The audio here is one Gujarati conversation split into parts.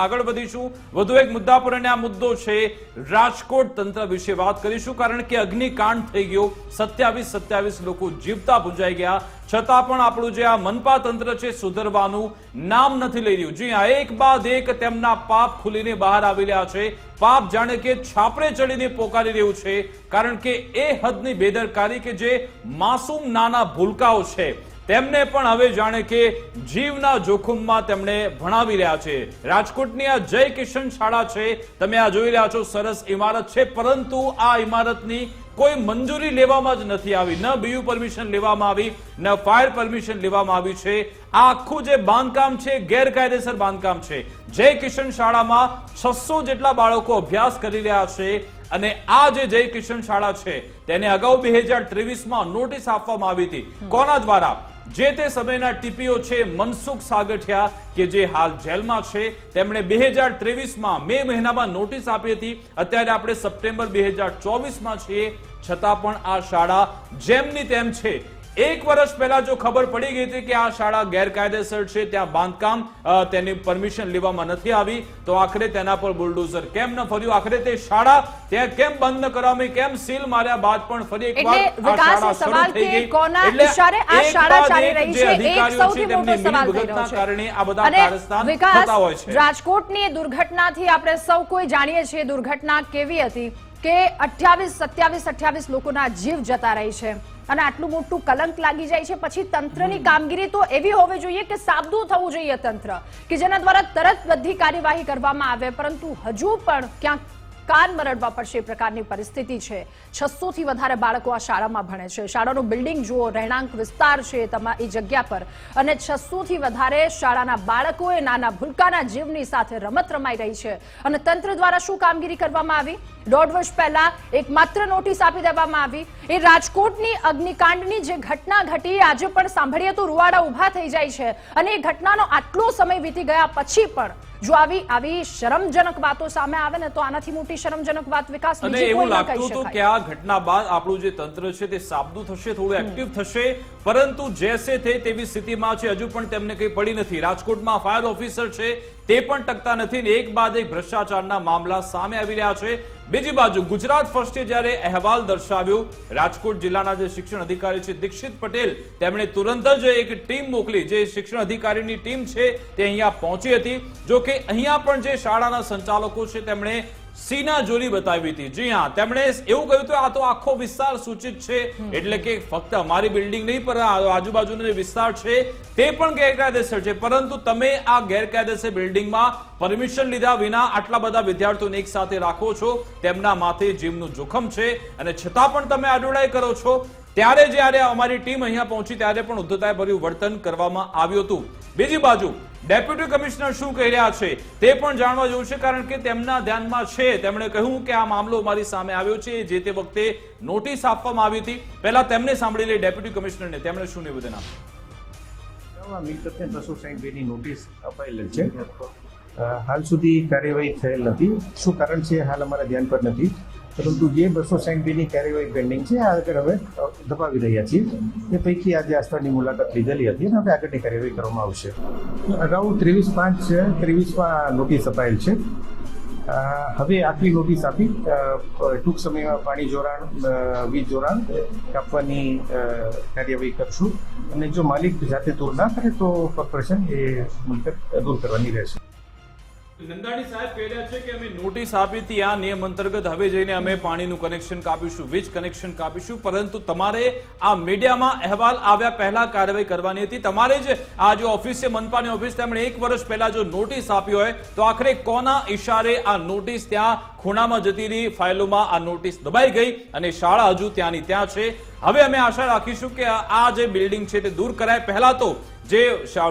આગળ વધીશું. વધુ એક મુદ્દા પર અને આ મુદ્દો છે રાજકોટ તંત્ર વિશે વાત કરીશું, કારણ કે અગ્નિકાંડ થઈ ગયો. સત્યાવીસ સત્યાવીસ લોકો જીવતા ભૂંજાઈ ગયા. છતાં પણ આપણું જે આ મનપા તંત્ર છે સુધરવાનું નામ નથી લઈ રહ્યું. જી હા, એક બાદ એક તેમના પાપ ખુલીને બહાર આવી રહ્યા છે. પાપ જાણે કે છાપરે ચડીને પોકારી રહ્યું છે. કારણ કે એ હદની બેદરકારી કે જે માસૂમ નાના ભૂલકાઓ છે. તેમને પણ હવે જાણે કે જીવના જોખમમાં તેમણે ભણાવી રહ્યા છે. રાજકોટની આ જય કિશન શાળા છે, તમે આ જોઈ રહ્યા છો, સરસ ઇમારત છે, પરંતુ આ ઇમારતની કોઈ મંજૂરી લેવામાં જ નથી આવી. ન બીયુ પરમિશન લેવામાં આવી, ન ફાયર પરમિશન લેવામાં આવી છે. આ આખું જે બાંધકામ છે, ગેરકાયદેસર બાંધકામ છે. જય કિશન શાળામાં છસો જેટલા બાળકો અભ્યાસ કરી રહ્યા છે અને આ જે જય કિશન શાળા છે, તેને અગાઉ બે હજાર ત્રેવીસમાં નોટિસ આપવામાં આવી હતી. કોના દ્વારા? જે તે સમયના ટીપીઓ છે મનસુખ સાગઠિયા કે જે હાલ જેલમાં છે, તેમણે બે હજાર ત્રેવીસમાં મે મહિનામાં નોટિસ આપી હતી. અત્યારે આપણે સપ્ટેમ્બર બે હજાર ચોવીસમાં છીએ. છતાં પણ આ શાળા જેમની તેમ છે એક વર્ષ પહેલા જો ખબર પડી ગઈ હતી કે આ શાળા ગેરકાયદેસર છે ત્યાં બાંધકામ તેની પરમિશન લેવામાં નથી આવી તો આખરે તેના પર બુલડોઝર. કેમ ન ફર્યું? આખરે તે શાળા ત્યાં કેમ બંધ કરવામાં કેમ સીલ માર્યા બાદ પણ ફરી એકવાર આ સવાલ થઈ ગઈ. એટલે આ શાળા ચાલી રહી છે એક સૌથી મોટો તેમની સવાલ થઈ રહ્યો છે. કારણે આ બધા કારસ્તાન થતા હોય છે. રાજકોટની દુર્ઘટનાથી આપણે સૌ કોઈ જાણીએ છીએ દુર્ઘટના કેવી હતી? કે અઠ્યાવીસ સત્યાવીસ અઠ્યાવીસ લોકોના જીવ જતા રહી છે. અને આટલું મોટું કલંક લાગી જાય છે. પછી તંત્રની કામગીરી તો એવી હોવી જોઈએ કે સાબદું થવું જોઈએ તંત્ર કે જેના દ્વારા તરત બધી કાર્યવાહી કરવામાં આવે. પરંતુ હજુ પણ ક્યાંક કાન મરડવા પડશે એ પ્રકારની પરિસ્થિતિ છે. છસો થી વધારે બાળકો આ શાળામાં ભણે છે. શાળાનું બિલ્ડિંગ જુઓ, રહેણાંક વિસ્તાર છે તમા એ જગ્યા પર. અને છસો થી વધારે શાળાના બાળકોએ નાના ભૂલકાના જીવની સાથે રમત રમાઈ રહી છે. અને તંત્ર દ્વારા શું કામગીરી કરવામાં આવી? દોઢ વર્ષ પહેલા એક માત્ર નોટિસ આપી દેવામાં આવી. એ રાજકોટની અગ્નિકાંડની જે ઘટના ઘટી, આજે પણ સાંભળીએ તો રૂવાડા ઊભા થઈ જાય છે. અને એ ઘટનાનો આટલો સમય વીતી ગયા પછી પણ જો આવી આવી શરમજનક વાતો સામે આવે ને તો આનાથી મોટી શરમજનક વાત વિકાસ અને એવું લાગતું હતું કે આ ઘટના બાદ આપણું જે તંત્ર છે તે સાબદું થશે થોડું એક્ટિવ થશે પરંતુ જેસે થે તેવી સ્થિતિમાં છે હજુ પણ તેમને કંઈ પડી નથી. રાજકોટમાં ફાયર ઓફિસર છે તે પણ ટકતા નથી ને એક બાદ એક ભ્રષ્ટાચારના મામલા સામે આવી રહ્યા છે. બીજી બાજુ ગુજરાત ફર્સ્ટે જ્યારે અહેવાલ દર્શાવ્યો, રાજકોટ જિલ્લાના જે શિક્ષણ અધિકારી છે દીક્ષિત પટેલ, તેમણે તુરંત જ એક ટીમ મોકલી, જે શિક્ષણ અધિકારીની ટીમ છે તે અહીંયા પહોંચી હતી. જો કે અહીંયા પણ જે શાળાના સંચાલકો છે તેમણે સીના જોલી બતાવી હતી. જી હા, તેમણે એવું કહ્યું હતું, આ તો આખો વિસ્તાર સૂચિત છે. એટલે કે ફક્ત અમારી બિલ્ડિંગ નહીં, પણ આજુબાજુનો જે વિસ્તાર છે તે પણ ગેરકાયદેસર છે. પરંતુ તમે આ ગેરકાયદેસર બિલ્ડિંગમાં પરમિશન લીધા વિના આટલા બધા વિદ્યાર્થીઓને એક સાથે રાખો છો. તેમના માથે જીવનું જોખમ છે અને છતાં પણ તમે આડોડાઈ કરો છો. ત્યારે જ્યારે અમારી ટીમ અહીંયા પહોંચી, ત્યારે પણ ઉદ્ધતાએ ભર્યું વર્તન કરવામાં આવ્યું હતું. બીજી બાજુ, ડેપ્યુટી કમિશનર શું કહી રહ્યા છે તે પણ જાણવા જેવું છે, કારણ કે તેમના ધ્યાનમાં છે. તેમણે કહ્યું કે આ મામલો મારી સામે આવ્યો છે, જે તે વખતે નોટિસ આપવામાં આવી હતી. પહેલા તેમને સાંભળી લે ડેપ્યુટી કમિશનરને. તેમણે શું નિવેદન આપ્યું? મિલકતને બસો સાહીઠ બેની નોટિસ અપાયેલ છે. હાલ સુધી કાર્યવાહી થયેલ નથી. શું કારણ છે હાલ અમારા ધ્યાન પર નથી. પરંતુ જે બસો બેની કાર્યવાહી પેન્ડિંગ છે, આ આગળ હવે દબાવી રહ્યા છીએ. એ પૈકી આજે આસ્થાની મુલાકાત લીધેલી હતી અને હવે આગળની કાર્યવાહી કરવામાં આવશે. અગાઉ ત્રેવીસ પાંચ ત્રેવીસમાં નોટિસ અપાયેલ છે. હવે આટલી નોટિસ આપી ટૂંક સમયમાં પાણી જોડાણ વીજ જોડાણ કાપવાની કાર્યવાહી કરશું. અને જો માલિક જાતે દૂર ના કરે તો કોર્પોરેશન એ મિલકત દૂર કરવાની રહેશે. નંદાણી સાહેબ કહી છે કે અમે નોટિસ આપી હતી આ નિયમ અંતર્ગત હવે જઈને અમે પાણીનું કનેક્શન કાપીશું, વીજ કનેક્શન કાપીશું, પરંતુ તમારે આ મીડિયામાં અહેવાલ આવ્યા પહેલા કાર્યવાહી કરવાની હતી. તમારે જ આ જે ઓફિસ છે, મનપાની ઓફિસ તેમણે એક વર્ષ પહેલા જો નોટિસ આપી હોય, તો આખરે કોના ઈશારે આ નોટિસ ત્યાં ખૂણામાં જતી રહી, ફાઇલોમાં આ નોટિસ દબાઈ ગઈ અને શાળા હજુ ત્યાંની ત્યાં છે. હવે અમે આશા રાખીશું કે આ જે બિલ્ડિંગ છે, તે દૂર કરાય. પહેલા તો જે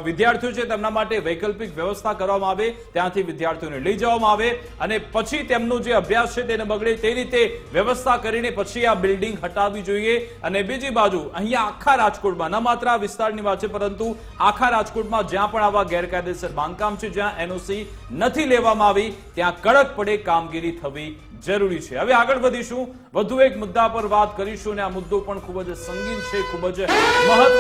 વિદ્યાર્થીઓ છે તેમના માટે વૈકલ્પિક વ્યવસ્થા કરવામાં આવે, ત્યાંથી વિદ્યાર્થીઓને લઈ જવામાં આવે અને પછી તેમનો જે અભ્યાસ છે તેને બગડે તે રીતે વ્યવસ્થા કરીને પછી આ બિલ્ડિંગ હટાવવી જોઈએ. અને બીજી બાજુ, અહીંયા આખા રાજકોટમાં, ન માત્ર આ વિસ્તારની વાત છે, પરંતુ આખા રાજકોટમાં જ્યાં પણ આવા ગેરકાયદેસર બાંધકામ છે, જ્યાં એનઓસી નથી લેવામાં આવી, ત્યાં કડક પડે કામગીરી થવી જરૂરી છે. હવે આગળ વધીશું. વધુ એક મુદ્દા પર વાત કરીશું અને આ મુદ્દો પણ ખૂબ જ સંગીન છે, ખૂબ જ મહત્વ